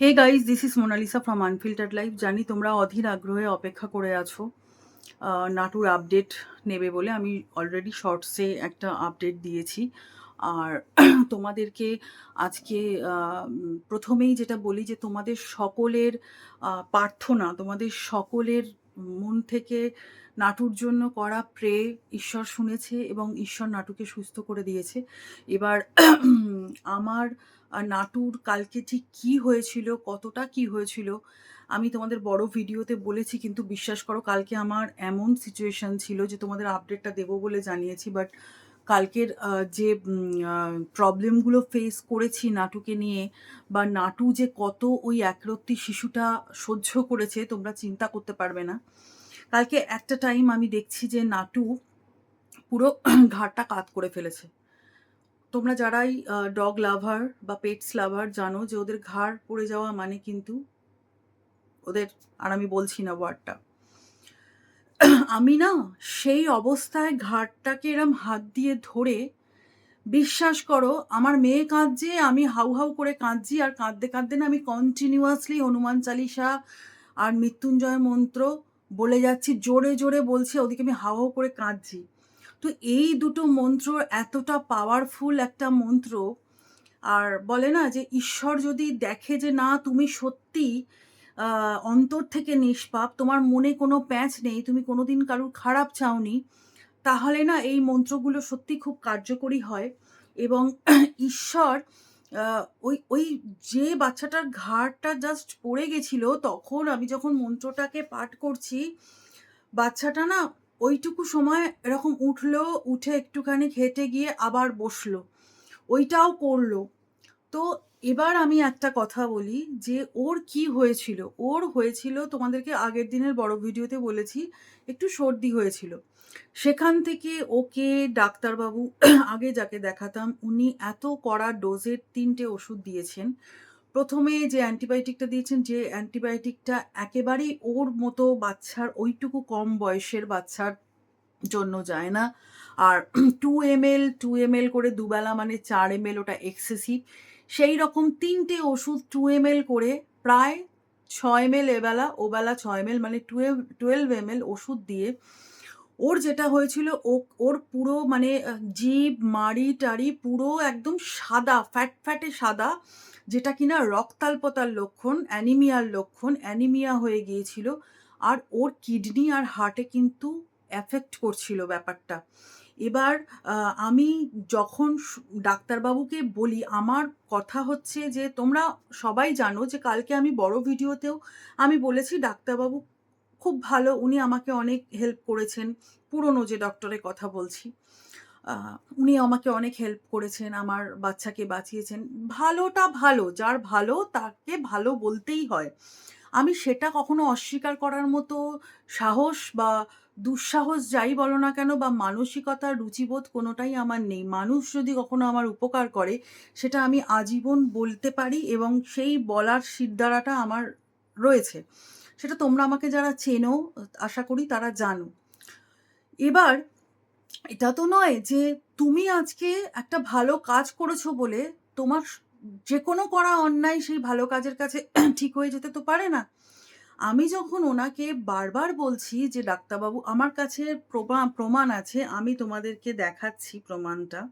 Hey guys this is Monalisa from unfiltered life জানি তোমরা অধীর আগ্রহে অপেক্ষা করে আছো। নাটুর আপডেট নেবে বলে আমি অলরেডি শর্টসে একটা আপডেট দিয়েছি। আর তোমাদেরকে আজকে প্রথমেই যেটা বলি যে তোমাদের সকলের প্রার্থনা, তোমাদের সকলের মন থেকে নাটুর জন্য করা প্রে ঈশ্বর শুনেছে এবং ঈশ্বর নাটুকে সুস্থ করে দিয়েছে। এবার আমার নাটুর কালকে ঠিক কি হয়েছিল, কতটা কি হয়েছিল, আমি তোমাদের বড় ভিডিওতে বলেছি, কিন্তু বিশ্বাস করো কালকে আমার এমন সিচুয়েশন ছিল যে তোমাদের আপডেটটা দেবো বলে জানিয়েছি বাট কালকের যে প্রবলেমগুলো ফেস করেছি নাটুকে নিয়ে, বা নাটু যে কত ওই একরত্তি শিশুটা সহ্য করেছে, তোমরা চিন্তা করতে পারবে না। কালকে একটা টাইম আমি দেখছি যে নাটু পুরো ঘাটটা কাত করে ফেলেছে। তোমরা যারাই ডগ লাভার বা পেটস লাভার জানো যে ওদের ঘাড় পড়ে যাওয়া মানে কিন্তু ওদের, আর আমি বলছি না ওয়ার্ডটা আমি না সেই অবস্থায় ঘাড়টাকে এরম হাত দিয়ে ধরে বিশ্বাস করো, আমার মেয়ে কাঁদছে, আমি হাউ হাউ করে কাঁদছি, আর কাঁদতে কাঁদতে না আমি কন্টিনিউয়াসলি হনুমান চালিসা আর মৃত্যুঞ্জয় মন্ত্র বলে যাচ্ছি, জোরে জোরে বলছি, ওদিকে আমি হাউ হাউ করে কাঁদছি। তো এই দুটো মন্ত্র এতটা পাওয়ারফুল একটা মন্ত্র, আর বলে না যে ঈশ্বর যদি দেখে যে না তুমি সত্যি অন্তর থেকে নিষ্পাপ, তোমার মনে কোনো প্যাঁচ নেই, তুমি কোনোদিন কারুর খারাপ চাওনি, তাহলে না এই মন্ত্রগুলো সত্যি খুব কার্যকরী হয়। এবং ঈশ্বর ওই ওই যে বাচ্চাটার ঘাড়টা জাস্ট পড়ে গেছিল, তখন আমি যখন মন্ত্রটাকে পাঠ করছি, বাচ্চাটা না ওইটুকু সময় এরকম উঠল, উঠে একটুখানি হেঁটে গিয়ে আবার বসল। ওইটাও করল। তো এবার আমি একটা কথা বলি যে, ওর কি হয়েছিল? ওর হয়েছিল, তোমাদেরকে আগের দিনের বড় ভিডিওতে বলেছি, একটু সর্দি হয়েছিল। সেখান থেকে ওকে ডাক্তারবাবু, আগে যাকে দেখাতাম, উনি এত কড়া ডোজের তিনটে ওষুধ দিয়েছেন। প্রথমে যে অ্যান্টিবায়োটিকটা দিয়েছেন, যে অ্যান্টিবায়োটিকটা একেবারেই ওর মতো বাচ্চার, ওইটুকু কম বয়সের বাচ্চার জন্য যায় না। আর two M L two M L করে দুবেলা মানে চার এম এল ওটা এক্সেসিভ সেই রকম তিনটে ওষুধ টু এম এল করে প্রায় ছয় এম এল এবেলা, ওবেলা ছয় এম এল মানে টুয়েলভ টুয়েলভ এম এল ওষুধ দিয়ে ওর যেটা হয়েছিল, ও, ওর পুরো মানে জিভ মাড়ি, টাড়ি পুরো একদম সাদা ফ্যাট ফ্যাটে সাদা। যেটা কিনা রক্তাল্পতার লক্ষণ, অ্যানিমিয়ার লক্ষণ, অ্যানিমিয়া হয়ে গিয়েছিল। আর ওর কিডনি আর হার্টে কিন্তু এফেক্ট করছিল ব্যাপারটা। এবার আমি যখন ডাক্তারবাবুকে বলি, আমার কথা হচ্ছে যে, তোমরা সবাই জানো যে, কালকে আমি বড় ভিডিওতেও আমি বলেছি ডাক্তারবাবু খুব ভালো, উনি আমাকে অনেক হেল্প করেছেন। পুরনো যে ডক্টরের কথা বলছি। উনি আমাকে অনেক হেল্প করেছেন, আমার বাচ্চাকে বাঁচিয়েছেন। ভালোটা ভালো, যার ভালো তাকে ভালো বলতেই হয়। আমি সেটা কখনো অস্বীকার করার মতো সাহস বা দুঃসাহস যাই বলো না কেন বা মানসিকতা, রুচিবোধ কোনোটাই আমার নেই। মানুষ যদি কখনো আমার উপকার করে, সেটা আমি আজীবন বলতে পারি এবং সেই বলার সিদ্ধারাটা আমার রয়েছে। সেটা তোমরা আমাকে যারা চেনো, আশা করি তারা জানো। এবার এটা তো নয় যে তুমি আজকে একটা ভালো কাজ করেছ বলে তোমার যে কোনো করা অন্যায় সেই ভালো কাজের কাছে ঠিক হয়ে যেতে তো পারে না। আমি যখন ওনাকে বারবার বলছি যে, ডাক্তারবাবু, আমার কাছে প্রমা- প্রমাণ আছে, আমি তোমাদেরকে দেখাচ্ছি প্রমাণটা।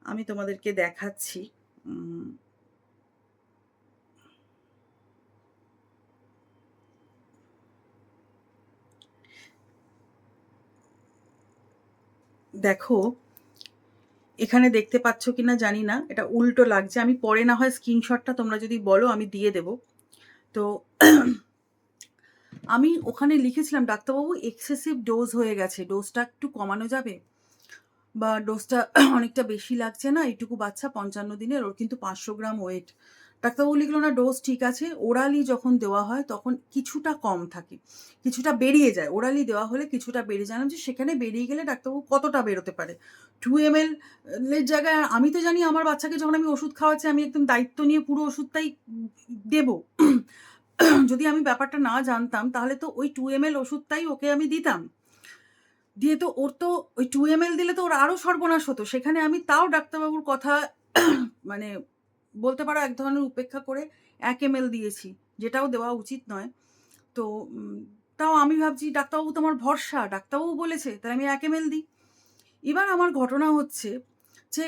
আমি তোমাদেরকে দেখাচ্ছি। দেখো, এখানে দেখতে পাচ্ছ কিনা জানি না, এটা উল্টো লাগছে। আমি পরে না হয় স্ক্রিনশটটা তোমরা যদি বলো, আমি দিয়ে দেব। তো আমি ওখানে লিখেছিলাম, ডাক্তারবাবু এক্সেসিভ ডোজ হয়ে গেছে। ডোজটা একটু কমানো যাবে? বা ডোজটা অনেকটা বেশি লাগছে না? এইটুকু বাচ্চা পঞ্চান্ন দিনের, ওর কিন্তু পাঁচশো গ্রাম ওয়েট ডাক্তারবাবু লিখলো, না ডোজ ঠিক আছে। ওরালি যখন দেওয়া হয়, তখন কিছুটা কম থাকে, কিছুটা বেরিয়ে যায়। ওরালি দেওয়া হলে কিছুটা বেরিয়ে যায়। যে সেখানে বেরিয়ে গেলে ডাক্তারবাবু কতটা বেরোতে পারে? টু এম এল এর জায়গায়, আমি তো জানি আমার বাচ্চাকে যখন আমি ওষুধ খাওয়াচ্ছি, আমি একদম দায়িত্ব নিয়ে পুরো ওষুধটাই দেব। যদি আমি ব্যাপারটা না জানতাম, তাহলে তো ওই টু এম এল ওষুধটাই ওকে আমি দিতাম। দিয়ে তো ওর তো, ওই টু এম এল দিলে তো ওর আরও সর্বনাশ হতো। সেখানে আমি তাও ডাক্তারবাবুর কথা মানে বলতে পারো এক ধরনের উপেক্ষা করে এক এম দিয়েছি, যেটাও দেওয়া উচিত নয়। তো তাও আমি ভাবছি ডাক্তারবাবু তো আমার ভরসা, ডাক্তারবাবু বলেছে তাই আমি এক এম দিই। এবার আমার ঘটনা হচ্ছে যে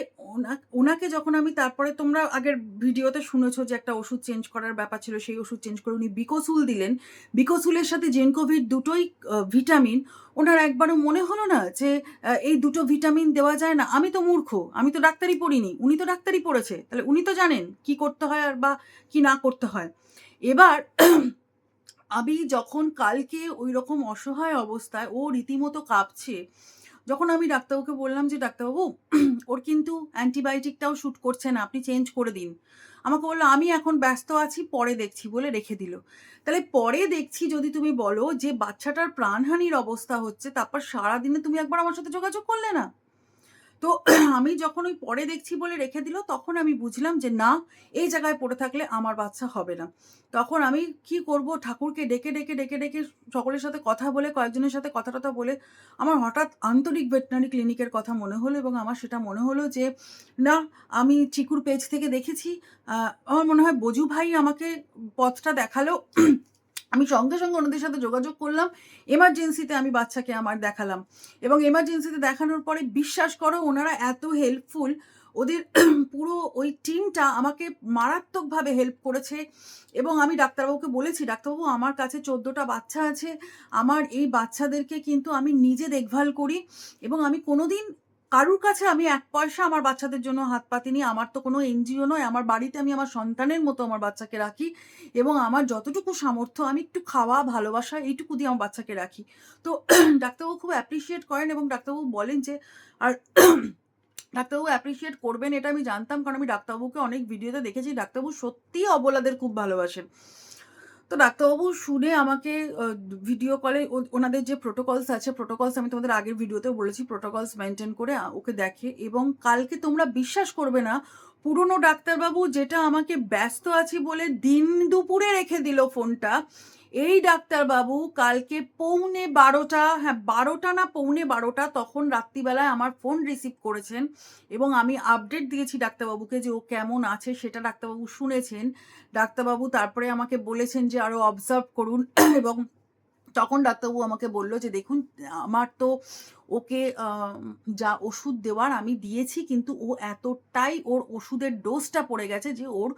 ওনাকে যখন আমি তারপরে তোমরা আগের ভিডিওতে শুনেছো যে একটা ওষুধ চেঞ্জ করার ব্যাপার ছিল, সেই ওষুধ চেঞ্জ করে উনি বিকোসুল দিলেন। বিকোসুলের সাথে জেনকোভিড দুটোই ভিটামিন ওনার একবারও মনে হলো না যে এই দুটো ভিটামিন দেওয়া যায় না। আমি তো মূর্খ, আমি তো ডাক্তারি পড়িনি, উনি তো ডাক্তারি পড়েছে। তাহলে উনি তো জানেন কি করতে হয় আর বা কি না করতে হয়। এবার আমি যখন কালকে ওই রকম অসহায় অবস্থায় ও রীতিমতো কাঁপছে যখন আমি ডাক্তারবাবুকে বললাম যে, ডাক্তারবাবু, ওর কিন্তু অ্যান্টিবায়োটিকটাও শ্যুট করছে না, আপনি চেঞ্জ করে দিন। আমাকে বলল, আমি এখন ব্যস্ত আছি, পরে দেখছি, বলে রেখে দিল। তাহলে পরে দেখছি যদি তুমি বলো যে, বাচ্চাটার প্রাণহানির অবস্থা হচ্ছে, তারপর সারাদিনে তুমি একবার আমার সাথে যোগাযোগ করলে না? তো আমি যখন ওই পরে দেখছি বলে রেখে দিল, তখন আমি বুঝলাম যে না, এই জায়গায় পড়ে থাকলে আমার বাচ্চা হবে না। তখন আমি কি করব? ঠাকুরকে ডেকে ডেকে ডেকে ডেকে সকলের সাথে কথা বলে, কয়েকজনের সাথে কথা টথা বলে আমার হঠাৎ আন্তরিক ভেটেনারি ক্লিনিকের কথা মনে হলো এবং আমার সেটা মনে হলো যে, না, আমি চিকুর পেজ থেকে দেখেছি। আমার মনে হয় বজু ভাই আমাকে পথটা দেখাল। আমি সঙ্গে সঙ্গে ওনাদের সাথে যোগাযোগ করলাম। এমার্জেন্সিতে আমি বাচ্চাকে আমার দেখালাম। এবং এমার্জেন্সিতে দেখানোর পরে বিশ্বাস করো, ওনারা এত হেল্পফুল ওদের পুরো ওই টিমটা আমাকে মারাত্মকভাবে হেল্প করেছে। এবং আমি ডাক্তারবাবুকে বলেছি, ডাক্তারবাবু, আমার কাছে চোদ্দোটা বাচ্চা আছে। আমার এই বাচ্চাদেরকে কিন্তু আমি নিজে দেখভাল করি। এবং আমি কোনোদিন কারুর কাছে আমি এক পয়সা আমার বাচ্চাদের জন্য হাত পাতিনি আমার তো কোনো এনজিও নয়, আমার বাড়িতে আমি আমার সন্তানের মতো আমার বাচ্চাকে রাখি এবং আমার যতটুকু সামর্থ্য আমি একটু খাওয়া, ভালোবাসা এইটুকু দিয়ে আমার বাচ্চাকে রাখি। তো ডাক্তারবাবু খুব অ্যাপ্রিসিয়েট করেন এবং ডাক্তারবাবু বলেন যে, আর ডাক্তারবাবু অ্যাপ্রিসিয়েট করবেন এটা আমি জানতাম কারণ আমি ডাক্তারবাবুকে অনেক ভিডিওতে দেখেছি, ডাক্তারবাবু সত্যিই অবলাদের খুব ভালোবাসেন। তো ডাক্তারবাবু শুনে আমাকে ভিডিও কলে ওনাদের যে প্রোটোকলস আছে প্রোটোকলস আমি তোমাদের আগের ভিডিওতেও বলেছি প্রোটোকলস মেনটেন করে ওকে দেখে এবং কালকে তোমরা বিশ্বাস করবে না, পুরনো ডাক্তারবাবু যেটা আমাকে ব্যস্ত আছি বলে দিন দুপুরে রেখে দিল ফোনটা এই ডাক্তারবাবু কালকে পৌনে বারোটা হ্যাঁ বারোটা না পৌনে বারোটা তখন রাত্রিবেলায় আমার ফোন রিসিভ করেছেন এবং আমি আপডেট দিয়েছি ডাক্তারবাবুকে যে ও কেমন আছে সেটা ডাক্তারবাবু শুনেছেন। ডাক্তারবাবু তারপরে আমাকে বলেছেন যে আরও অবজার্ভ করুন এবং তখন ডাক্তারবাবু আমাকে বলল যে দেখুন, আমার তো ওকে যা ওষুধ দেওয়ার আমি দিয়েছি কিন্তু ও এতটাই ওর ওষুধের ডোজটা পড়ে গেছে যে ওর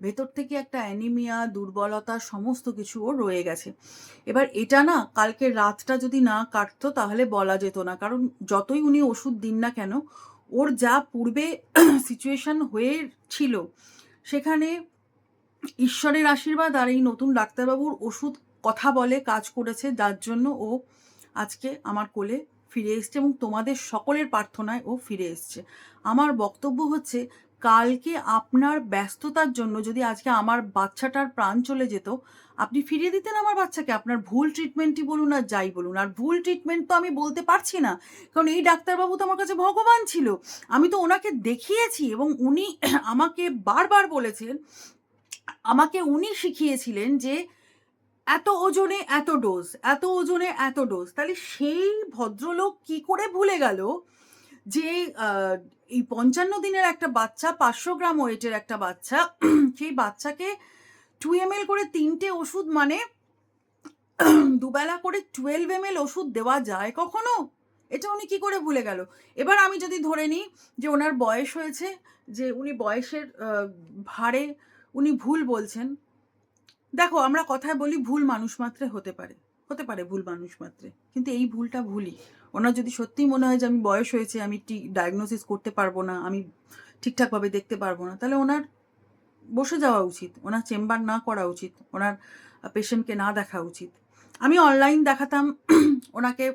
ভেতর থেকে একটা অ্যানিমিয়া দুর্বলতা সমস্ত কিছু ওর রয়ে গেছে। এবার এটা না কালকে রাতটা যদি না কাটতো তাহলে বলা যেত না। কারণ যতই উনি ওষুধ দিন না কেন, ওর যা পূর্বে সিচুয়েশন হয়ে ছিল সেখানে ঈশ্বরের আশীর্বাদ আর এই নতুন ডাক্তারবাবুর ওষুধ কথা বলে, কাজ করেছে, যার জন্য ও আজকে আমার কোলে ফিরে এসছে এবং তোমাদের সকলের প্রার্থনায় ও ফিরে এসছে। আমার বক্তব্য হচ্ছে কালকে আপনার ব্যস্ততার জন্য যদি আজকে আমার বাচ্চাটার প্রাণ চলে যেত, আপনি ফিরিয়ে দিতেন আমার বাচ্চাকে? আপনার ভুল ট্রিটমেন্টই বলুন আর যাই বলুন। আর ভুল ট্রিটমেন্ট তো আমি বলতে পারছি না, কারণ এই ডাক্তারবাবু তো আমার কাছে ভগবান ছিল। আমি তো ওনাকে দেখিয়েছি এবং উনি আমাকে বারবার বলেছেন, আমাকে উনি শিখিয়েছিলেন যে এত ওজনে এত ডোজ এত ওজনে এত ডোজ তাহলে সেই ভদ্রলোক কি করে ভুলে গেল? যে এই পঞ্চান্ন দিনের একটা বাচ্চা, পাঁচশো গ্রাম ওয়েটের একটা বাচ্চা, সেই বাচ্চাকে টু এম করে তিনটে ওষুধ মানে দুবেলা করে টুয়েলভ এম এল ওষুধ দেওয়া যায় কখনো? এটা উনি কি করে ভুলে গেল? এবার আমি যদি ধরে নিই যে ওনার বয়স হয়েছে, যে উনি বয়সের ভারে উনি ভুল বলছেন। দেখো, আমরা কথায় বলি ভুল মানুষ মাত্রে হতে পারে হতে পারে ভুল মানুষ মাত্রে, কিন্তু এই ভুলটা ভুলই। ওনার যদি সত্যি মনে হয় যে আমি বয়স হয়েছে, আমি ঠিক ডায়াগনোসিস করতে পারব না, আমি ঠিকঠাকভাবে দেখতে পারব না, তাহলে ওনার বসে যাওয়া উচিত, ওনার চেম্বার না করা উচিত, ওনার পেশেন্টকে না দেখা উচিত। আমি অনলাইন দেখাতাম, ওনাকে,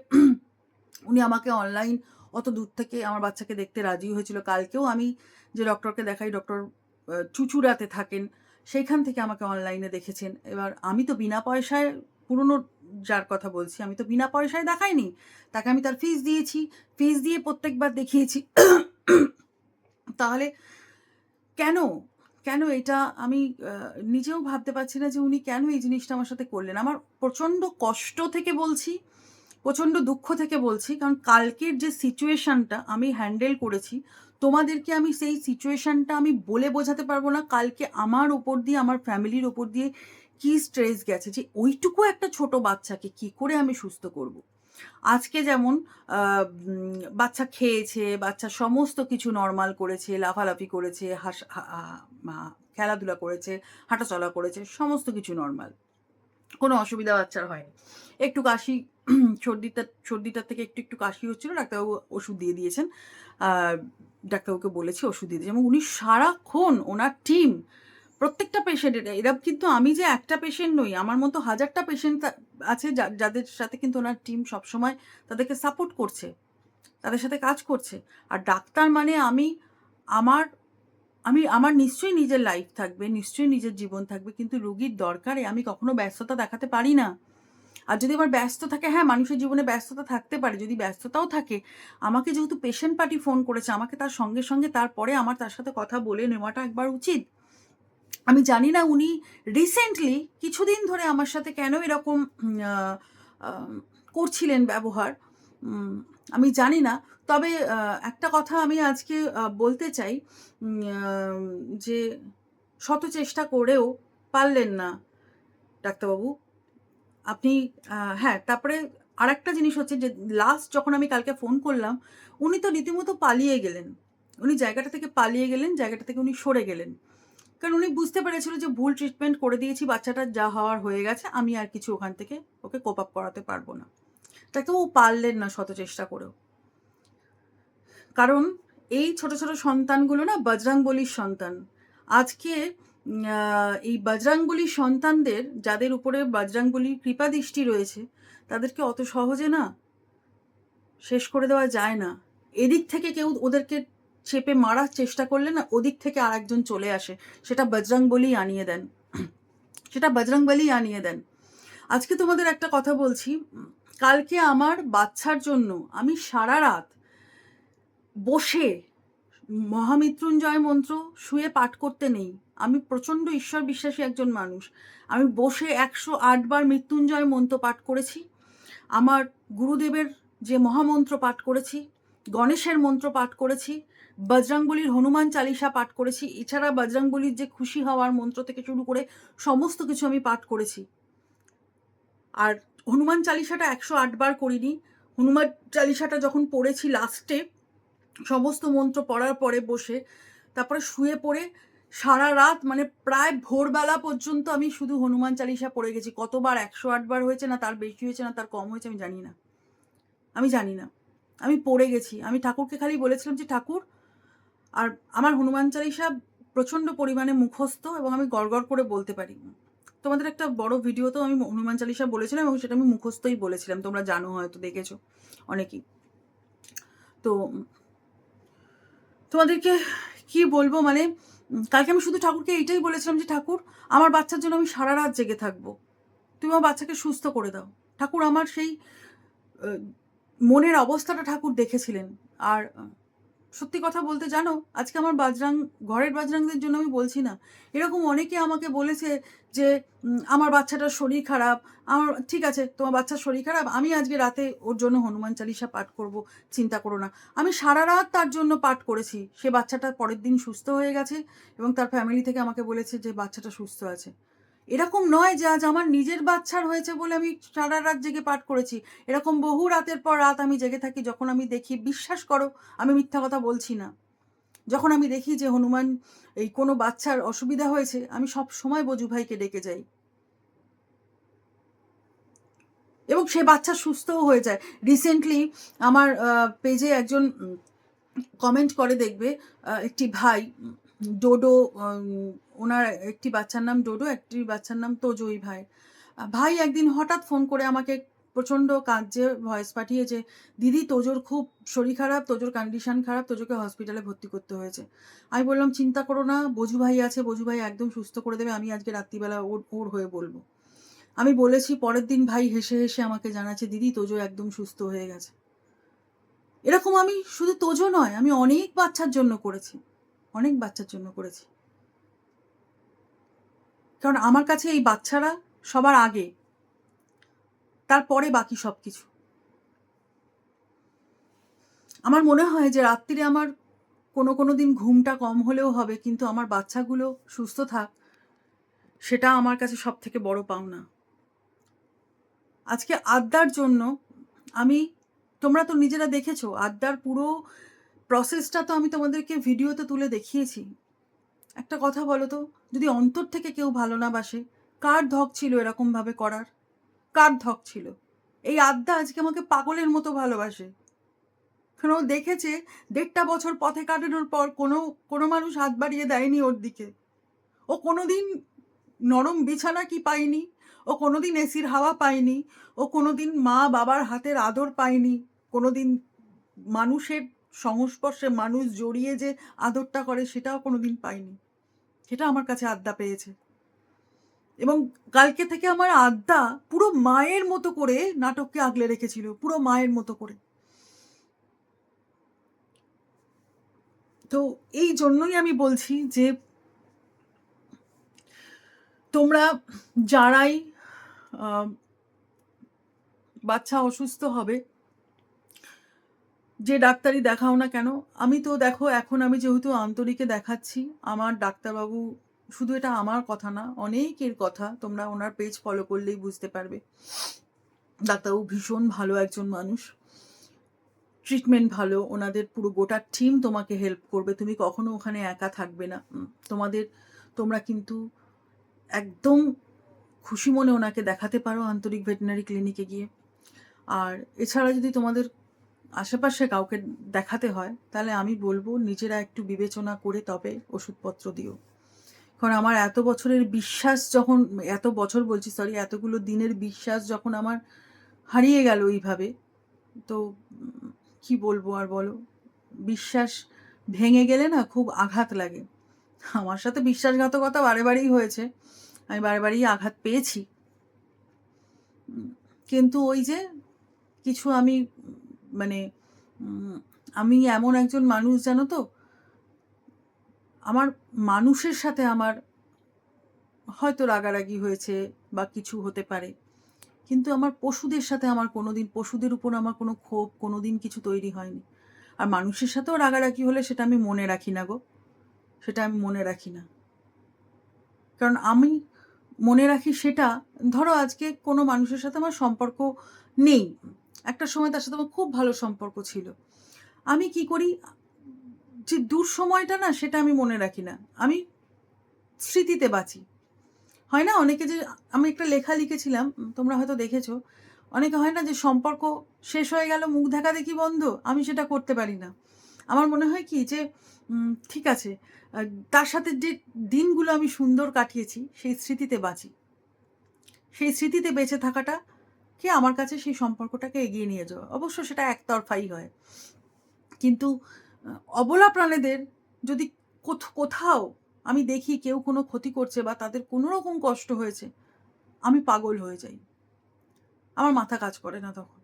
উনি আমাকে অনলাইন অত দূর থেকে আমার বাচ্চাকে দেখতে রাজি হয়েছিল। কালকেও আমি যে ডক্টরকে দেখাই ডক্টর চুচুড়াতে থাকেন, সেইখান থেকে আমাকে অনলাইনে দেখেছেন। এবার আমি তো বিনা পয়সায় পুরনো যার কথা বলছি, আমি তো বিনা পয়সায় দেখাইনি। তাকে আমি তার ফিস দিয়েছি। ফিস দিয়ে প্রত্যেকবার দেখিয়েছি। তাহলে কেন? কেন এটা আমি নিজেও ভাবতে পারছি না যে উনি কেন এই জিনিসটা আমার সাথে করলেন। আমার প্রচণ্ড কষ্ট থেকে বলছি, প্রচণ্ড দুঃখ থেকে বলছি, কারণ কালকের যে সিচুয়েশনটা আমি হ্যান্ডেল করেছি, তোমাদেরকে আমি সেই সিচুয়েশনটা আমি বলে বোঝাতে পারব না। কালকে আমার ওপর দিয়ে, আমার ফ্যামিলির ওপর দিয়ে কি স্ট্রেস গেছে যে ওইটুকু একটা ছোট বাচ্চাকে কি করে আমি সুস্থ করব। আজকে যেমন বাচ্চা খেয়েছে, বাচ্চা সমস্ত কিছু নর্মাল করেছে, লাফালাফি করেছে, হাস খেলাধুলা করেছে, হাঁটাচলা করেছে, সমস্ত কিছু নর্মাল কোনো অসুবিধা বাচ্চার হয়নি। একটু কাশি, সর্দিটা, সর্দিটার থেকে একটু একটু কাশি হচ্ছিল, ডাক্তারবাবু ওষুধ দিয়ে দিয়েছেন। ডাক্তারবাবুকে বলেছি ওষুধ দিয়ে দিয়েছেন। এবং উনি সারাক্ষণ ওনার টিম প্রত্যেকটা পেশেন্টের এরা কিন্তু আমি যে একটা পেশেন্ট নই, আমার মতো হাজারটা পেশেন্ট আছে যাদের সাথে কিন্তু ওনার টিম সবসময় তাদেরকে সাপোর্ট করছে, তাদের সাথে কাজ করছে। আর ডাক্তার মানে আমি, আমার আমি, আমার নিশ্চয়ই নিজের লাইফ থাকবে, নিশ্চয়ই নিজের জীবন থাকবে, কিন্তু রুগীর দরকারে আমি কখনো ব্যস্ততা দেখাতে পারি না। আর যদি আমার ব্যস্ত থাকে হ্যাঁ মানুষের জীবনে ব্যস্ততা থাকতে পারে, যদি ব্যস্ততাও থাকে, আমাকে যেহেতু পেশেন্ট পার্টি ফোন করেছে, আমাকে তার সঙ্গে সঙ্গে তারপরে আমার তার সাথে কথা বলে নেওয়াটা একবার উচিত। আমি জানি না উনি রিসেন্টলি কিছুদিন ধরে আমার সাথে কেন এরকম করছিলেন ব্যবহার। আমি জানি না। তবে একটা কথা আমি আজকে বলতে চাই যে শত চেষ্টা করেও পারলেন না ডাক্তারবাবু। আপনি হ্যাঁ তারপরে আর একটা জিনিস হচ্ছে যে লাস্ট যখন আমি কালকে ফোন করলাম, উনি তো রীতিমতো পালিয়ে গেলেন। উনি জায়গাটা থেকে পালিয়ে গেলেন, জায়গাটা থেকে উনি সরে গেলেন। কারণ উনি বুঝতে পেরেছিল যে ভুল ট্রিটমেন্ট করে দিয়েছি বাচ্চাটার যা হওয়ার হয়ে গেছে, আমি আর কিছু ওখান থেকে ওকে কোপ আপ করাতে পারব না। তাকে ও পারলেন না শত চেষ্টা করেও। কারণ এই ছোট ছোট সন্তানগুলো না বজরাংবলির সন্তান। আজকে এই বজরাংবলির সন্তানদের, যাদের উপরে বজরাংবলির কৃপা দৃষ্টি রয়েছে, তাদেরকে অত সহজে না শেষ করে দেওয়া যায় না। এদিক থেকে কেউ ওদেরকে চেপে মারার চেষ্টা করলে না ওদিক থেকে আর একজন চলে আসে। সেটা বজরং বলেই আনিয়ে দেন। সেটা বজরং বলেই আনিয়ে দেন। আজকে তোমাদের একটা কথা বলছি। কালকে আমার বাচ্চার জন্য আমি সারা রাত বসে মহামৃত্যুঞ্জয় মন্ত্র শুয়ে পাঠ করতে নেই। আমি প্রচণ্ড ঈশ্বর বিশ্বাসী একজন মানুষ। আমি বসে একশো আটবার মৃত্যুঞ্জয় মন্ত্র পাঠ করেছি। আমার গুরুদেবের যে মহামন্ত্র পাঠ করেছি, গণেশের মন্ত্র পাঠ করেছি বজরাংবলির হনুমান চালিসা পাঠ করেছি। এছাড়া বজরাংবলির যে খুশি হওয়ার মন্ত্র থেকে শুরু করে সমস্ত কিছু আমি পাঠ করেছি। আর হনুমান চালিসাটা একশো আটবার করিনি। হনুমান চালিসাটা যখন পড়েছি লাস্টে সমস্ত মন্ত্র পড়ার পরে বসে, তারপরে শুয়ে পড়ে সারা রাত মানে প্রায় ভোরবেলা পর্যন্ত আমি শুধু হনুমান চালিসা পড়ে গেছি। কতবার একশো আটবার হয়েছে না, তার বেশি হয়েছে না, তার কম হয়েছে আমি জানি না। আমি জানি না। আমি পড়ে গেছি। আমি ঠাকুরকে খালি বলেছিলাম যে, ঠাকুর আর আমার হনুমান চালিসা প্রচণ্ড পরিমাণে মুখস্থ এবং আমি গড়গড় করে বলতে পারি। তোমাদের একটা বড় ভিডিওতেও আমি হনুমান চালিসা বলেছিলাম এবং সেটা আমি মুখস্থই বলেছিলাম। তোমরা জানো, হয়তো দেখেছ অনেকেই। তো, তোমাদেরকে কি বলব? মানে কালকে আমি শুধু ঠাকুরকে এইটাই বলেছিলাম যে, ঠাকুর, আমার বাচ্চার জন্য আমি সারা রাত জেগে থাকব। তুমি আমার বাচ্চাকে সুস্থ করে দাও। ঠাকুর আমার সেই মনের অবস্থাটা ঠাকুর দেখেছিলেন। আর সত্যি কথা বলতে জানো, আজকে আমার বাজরাং, ঘরের বাজরাংদের জন্য আমি বলছি না। এরকম অনেকে আমাকে বলেছে যে আমার বাচ্চাটার শরীর খারাপ, আমার, ঠিক আছে, তোমার বাচ্চার শরীর খারাপ, আমি আজকে রাতে ওর জন্য হনুমান চালিসা পাঠ করব, চিন্তা করো না। আমি সারা রাত তার জন্য পাঠ করেছি, সে বাচ্চাটা পরের দিন সুস্থ হয়ে গেছে এবং তার ফ্যামিলি থেকে আমাকে বলেছে যে, বাচ্চাটা সুস্থ আছে। এরকম নয় যে আজ আমার নিজের বাচ্চার হয়েছে বলে আমি সারা রাত জেগে পাঠ করেছি। এরকম বহু রাতের পর রাত আমি জেগে থাকি যখন আমি দেখি, বিশ্বাস করো, আমি মিথ্যা কথা বলছি না। যখন আমি দেখি যে হনুমান এই কোনো বাচ্চার অসুবিধা হয়েছে, আমি সব সময় বজু ভাইকে ডেকে যাই। এবং সে বাচ্চা সুস্থও হয়ে যায়। রিসেন্টলি আমার পেজে একজন কমেন্ট করে দেখবে একটি ভাই ডোডো ওনার একটি বাচ্চার নাম ডোডো, একটি বাচ্চার নাম তোজই ভাই। ভাই একদিন হঠাৎ ফোন করে আমাকে প্রচণ্ড কাঁদছে ভয়েস পাঠিয়েছে দিদি, তোজোর খুব শরীর খারাপ, তোজোর কন্ডিশন খারাপ, তোজোকে হসপিটালে ভর্তি করতে হয়েছে। আমি বললাম, চিন্তা করো না, বজু ভাই আছে, বজু ভাই একদম সুস্থ করে দেবে, আমি আজকে রাত্রিবেলা ওর ওর হয়ে বলব। আমি বলেছি, পরের দিন ভাই হেসে হেসে আমাকে জানাচ্ছে, দিদি, তোজো একদম সুস্থ হয়ে গেছে। এরকম আমি শুধু তোজো নয়, আমি অনেক বাচ্চার জন্য করেছি। অনেক বাচ্চার জন্য করেছি। কারণ আমার কাছে এই বাচ্চারা সবার আগে, তারপরে বাকি সব কিছু আমার মনে হয় যে রাত্রিরে আমার কোনো কোনো দিন ঘুমটা কম হলেও হবে, কিন্তু আমার বাচ্চাগুলো সুস্থ থাক, সেটা আমার কাছে সব থেকে বড় পাওনা। আজকে আড্ডার জন্য আমি, তোমরা তো নিজেরা দেখেছ, আড্ডার পুরো প্রসেসটা তো আমি তোমাদেরকে ভিডিওতে তুলে দেখিয়েছি। একটা কথা বলো তো, যদি অন্তর থেকে কেউ ভালো না বাসে, কার ধক ছিল এরকমভাবে করার? কার ধক ছিল? এই আড্ডা আজকে আমাকে পাগলের মতো ভালোবাসে। কারণ ও দেখেছে, দেড়টা বছর পথে কাটানোর পর কোনো কোনো মানুষ হাত বাড়িয়ে দেয়নি ওর দিকে। ও কোনো দিন নরম বিছানা কি পায়নি? ও কোনো দিন এসির হাওয়া পায়নি? ও কোনো দিন মা বাবার হাতের আদর পায়নি? কোনোদিন মানুষের সংস্পর্শে মানুষ জড়িয়ে যে আদরটা করে সেটাও কোনোদিন পাইনি। সেটা আমার কাছে আড্ডা পেয়েছে। এবং কালকে থেকে আমার আড্ডা পুরো মায়ের মতো করে নাটককে আগলে রেখেছিল, পুরো মায়ের মতো করে। তো এই জন্যই আমি বলছি যে, তোমরা যারাই বাচ্চা অসুস্থ হবে যে ডাক্তারই দেখাও না কেন, আমি তো দেখো, এখন আমি যেহেতু আন্তরিকে দেখাচ্ছি, আমার ডাক্তারবাবু শুধু এটা আমার কথা না, অনেকের কথা, তোমরা ওনার পেজ ফলো করলেই বুঝতে পারবে। ডাক্তারবাবু ভীষণ ভালো একজন মানুষ। ট্রিটমেন্ট ভালো, ওনাদের পুরো গোটা টিম তোমাকে হেল্প করবে, তুমি কখনো ওখানে একা থাকবে না। তোমাদের, তোমরা কিন্তু একদম খুশি মনে ওনাকে দেখাতে পারো আন্তরিক ভেটেনারি ক্লিনিকে গিয়ে। আর এছাড়া যদি তোমাদের আশেপাশে কাউকে দেখাতে হয়, তাহলে আমি বলব নিজেরা একটু বিবেচনা করে তবে ওষুধপত্র দিও। কারণ আমার এত বছরের বিশ্বাস যখন, এত বছর বলছি সরি এতগুলো দিনের বিশ্বাস যখন আমার হারিয়ে গেল এইভাবে, তো কি বলব আর বলো? বিশ্বাস ভেঙে গেলে না খুব আঘাত লাগে। আমার সাথে বিশ্বাসঘাতকতা বারে বারেই হয়েছে, আমি বারে বারেই আঘাত পেয়েছি। কিন্তু ওই যে কিছু আমি মানে আমি এমন একজন মানুষ, জানো তো? আমার মানুষের সাথে আমার হয়তো রাগারাগি হয়েছে বা কিছু হতে পারে। কিন্তু আমার পশুদের সাথে আমার কোনোদিন, পশুদের উপর আমার কোনো ক্ষোভ কোনোদিন কিছু তৈরি হয়নি। আর মানুষের সাথেও রাগারাগি হলে সেটা আমি মনে রাখি না গো। সেটা আমি মনে রাখি না। কারণ আমি মনে রাখি সেটা, ধরো আজকে কোনো মানুষের সাথে আমার সম্পর্ক নেই। একটা সময় তার সাথে আমার খুব ভালো সম্পর্ক ছিল। আমি কি করি? যে দূর সময়টা না, সেটা আমি মনে রাখি না। আমি স্মৃতিতে বাঁচি। হয় না? অনেকে যে আমি একটা লেখা লিখেছিলাম তোমরা হয়তো দেখেছ। অনেকে হয় না যে সম্পর্ক শেষ হয়ে গেল, মুখ দেখা দেখি বন্ধ, আমি সেটা করতে পারি না। আমার মনে হয় কি যে ঠিক আছে তার সাথে যে দিনগুলো আমি সুন্দর কাটিয়েছি, সেই স্মৃতিতে বাঁচি। সেই স্মৃতিতে বেঁচে থাকাটা কে আমার কাছে সেই সম্পর্কটাকে এগিয়ে নিয়ে যাওয়া অবশ্য সেটা একতরফাই হয়। কিন্তু অবলা প্রাণীদের যদি কোথ- কোথাও আমি দেখি কেউ কোনো ক্ষতি করছে বা তাদের কোনো রকম কষ্ট হয়েছে, আমি পাগল হয়ে যাই। আমার মাথা কাজ করে না তখন।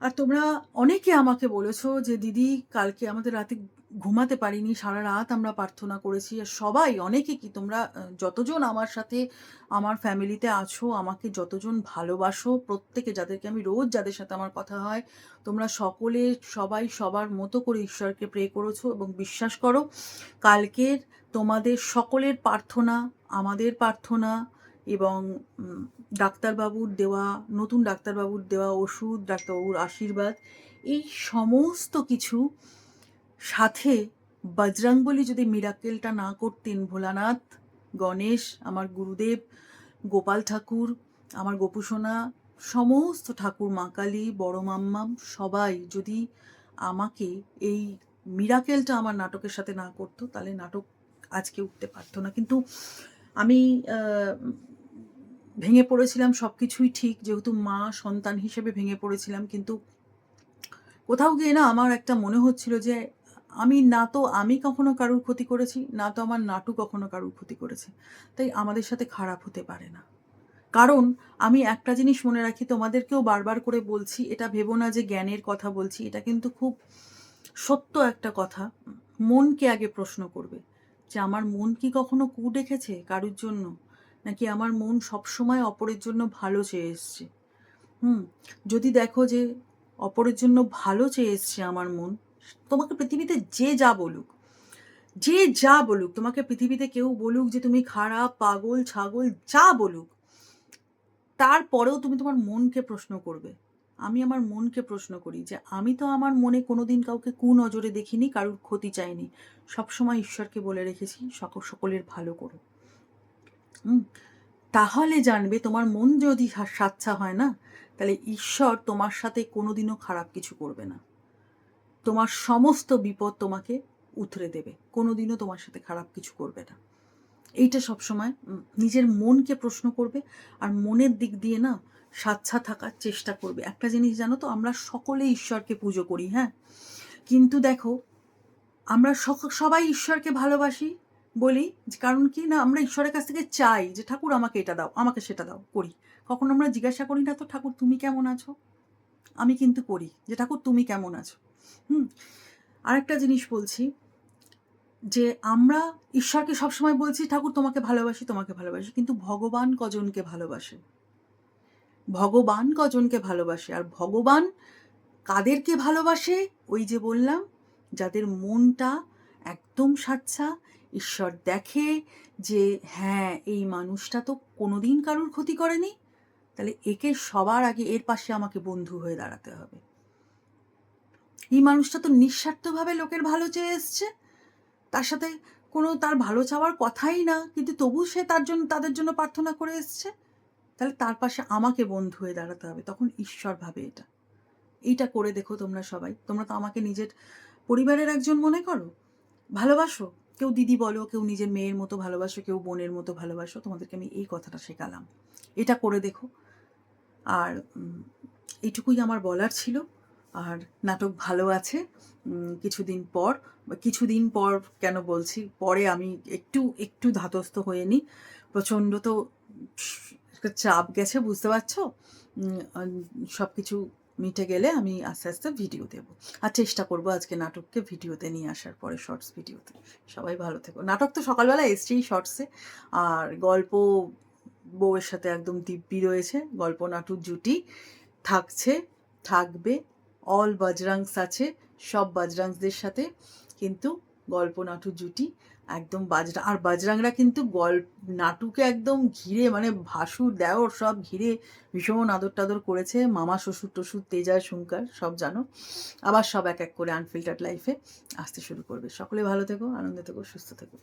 আর তোমরা অনেকে আমাকে বলেছ যে, দিদি, কালকে আমাদের রাতে ঘুমাতে পারিনি, সারা রাত আমরা প্রার্থনা করেছি। আর সবাই, অনেকে কি তোমরা যতজন আমার সাথে, আমার ফ্যামিলিতে আছো, আমাকে যতজন ভালোবাসো, প্রত্যেকে যাদেরকে আমি রোজ যাদের সাথে আমার কথা হয়, তোমরা সকলে সবাই সবার মতো করে ঈশ্বরকে প্রে করেছ এবং বিশ্বাস করো, কালকের তোমাদের সকলের প্রার্থনা, আমাদের প্রার্থনা এবং ডাক্তারবাবুর দেওয়া, নতুন ডাক্তারবাবুর দেওয়া ওষুধ, ডাক্তারবাবুর আশীর্বাদ, এই সমস্ত কিছু সাথে বজরংবলী যদি মিরাকেলটা না করতেন ভোলানাথ, গণেশ, আমার গুরুদেব, গোপাল ঠাকুর, আমার গোপুসোনা সমস্ত ঠাকুর, মা কালী, বড় মাম্মাম সবাই যদি আমাকে এই মিরাকেলটা আমার নাটকের সাথে না করতো, তাহলে নাটক আজকে উঠতে পারতো না। কিন্তু আমি ভেঙে পড়েছিলাম সব কিছুই ঠিক, যেহেতু মা সন্তান হিসেবে ভেঙে পড়েছিলাম, কিন্তু কোথাও গিয়ে না আমার একটা মনে হচ্ছিল যে আমি না তো আমি কখনো কারুর ক্ষতি করেছি, না তো আমার নাটু কখনো কারুর ক্ষতি করেছে। তাই আমাদের সাথে খারাপ হতে পারে না। কারণ আমি একটা জিনিস মনে রাখি, তোমাদেরকেও বারবার করে বলছি, এটা ভেবো না যে জ্ঞানের কথা বলছি, এটা কিন্তু খুব সত্য একটা কথা। মনকে আগে প্রশ্ন করবে যে আমার মন কি কখনো কু ডেকেছে কারুর জন্য? নাকি আমার মন সবসময় অপরের জন্য ভালো চেয়ে এসছে? হুম, যদি দেখো যে অপরের জন্য ভালো চেয়ে এসছে আমার মন তোমাকে পৃথিবীতে যে যা বলুক, যে যা বলুক, তোমাকে পৃথিবীতে কেউ বলুক যে তুমি খারাপ, পাগল, ছাগল, যা বলুক, তারপরেও তুমি তোমার মনকে প্রশ্ন করবে। আমি আমার মনকে প্রশ্ন করি যে আমি তো আমার মনে কোনোদিন কাউকে কু নজরে দেখিনি, কারুর ক্ষতি চাইনি। সবসময় ঈশ্বরকে বলে রেখেছি, সকল সকলের ভালো করো। হুম, তাহলে জানবে তোমার মন যদি সা- সাচ্ছা হয় না, তাহলে ঈশ্বর তোমার সাথে কোনোদিনও খারাপ কিছু করবে না। তোমার সমস্ত বিপদ তোমাকে উতরে দেবে। কোনোদিনও তোমার সাথে খারাপ কিছু করবে না। এইটা সবসময় নিজের মনকে প্রশ্ন করবে আর মনের দিক দিয়ে না সাচ্ছা থাকার চেষ্টা করবে। একটা জিনিস জানো তো, আমরা সকলে ঈশ্বরকে পুজো করি হ্যাঁ? কিন্তু দেখো, আমরা সবাই ঈশ্বরকে ভালোবাসি বলি, কারণ কি না, আমরা ঈশ্বরের কাছ থেকে চাই যে, ঠাকুর, আমাকে এটা দাও, আমাকে সেটা দাও, করি। কখনো আমরা জিজ্ঞাসা করি, না তো ঠাকুর, তুমি কেমন আছো? আমি কিন্তু করি যে, ঠাকুর, তুমি কেমন আছো? হুম, আরেকটা জিনিস বলছি, যে আমরা ঈশ্বরকে সবসময় বলছি, ঠাকুর, তোমাকে ভালোবাসি তোমাকে ভালোবাসি। কিন্তু ভগবান কজনকে ভালোবাসে? ভগবান কজনকে ভালোবাসে? আর ভগবান কাদেরকে ভালোবাসে? ওই যে বললাম, যাদের মনটা একদম সাচ্ছা ঈশ্বর দেখে যে হ্যাঁ এই মানুষটা তো কোনোদিন কারুর ক্ষতি করেনি। তাহলে একে সবার আগে, এর পাশে আমাকে বন্ধু হয়ে দাঁড়াতে হবে। এই মানুষটা তো নিঃস্বার্থভাবে লোকের ভালো চেয়ে এসছে। তার সাথে কোনো তার ভালো চাওয়ার কথাই না, কিন্তু তবু সে তার জন্য, তাদের জন্য প্রার্থনা করে এসছে। তাহলে তার পাশে আমাকে বন্ধু হয়ে দাঁড়াতে হবে, তখন ঈশ্বর ভাবে এটা। এইটা করে দেখো তোমরা সবাই। তোমরা তো আমাকে নিজের পরিবারের একজন মনে করো। ভালোবাসো। কেউ দিদি বলো, কেউ নিজের মেয়ের মতো ভালোবাসো, কেউ বোনের মতো ভালোবাসো, তোমাদেরকে আমি এই কথাটা শেখালাম। এটা করে দেখো। আর এইটুকুই আমার বলার ছিল। আর নাটক ভালো আছে। কিছুদিন পর কিছুদিন পর কেন বলছি, পরে আমি একটু একটু ধাতস্থ হয়ে নিই। প্রচণ্ড তো একটা চাপ গেছে, বুঝতে পারছ? সব কিছু মিটে গেলে আমি আস্তে আস্তে ভিডিও দেব। আর চেষ্টা করব আজকে নাটককে ভিডিওতে নিয়ে আসার পরে শর্টস ভিডিওতে সবাই ভালো থেকো। নাটক তো সকালবেলা এসছেই শর্টসে আর গল্প বউয়ের সাথে একদম দিব্যি রয়েছে। গল্প নাটুর জুটি থাকছে, থাকবে। অল বাজরাংস আছে, সব বাজরাংসদের সাথে। কিন্তু গল্প নাটুর জুটি, একদম বাজরা, আর বাজরাংরা কিন্তু গল্প, নাটুকে একদম ঘিরে মানে ভাসুর, দেওর সব ঘিরে ভীষণ আদর টাদর করেছে। মামা শ্বশুর টশুর, তেজা, শুঙ্কার, সব জানো। আবার সব এক এক করে আনফিল্টার্ড লাইফে আসতে শুরু করবে। সকলে ভালো থেকো, আনন্দে থেকো, সুস্থ থেকো।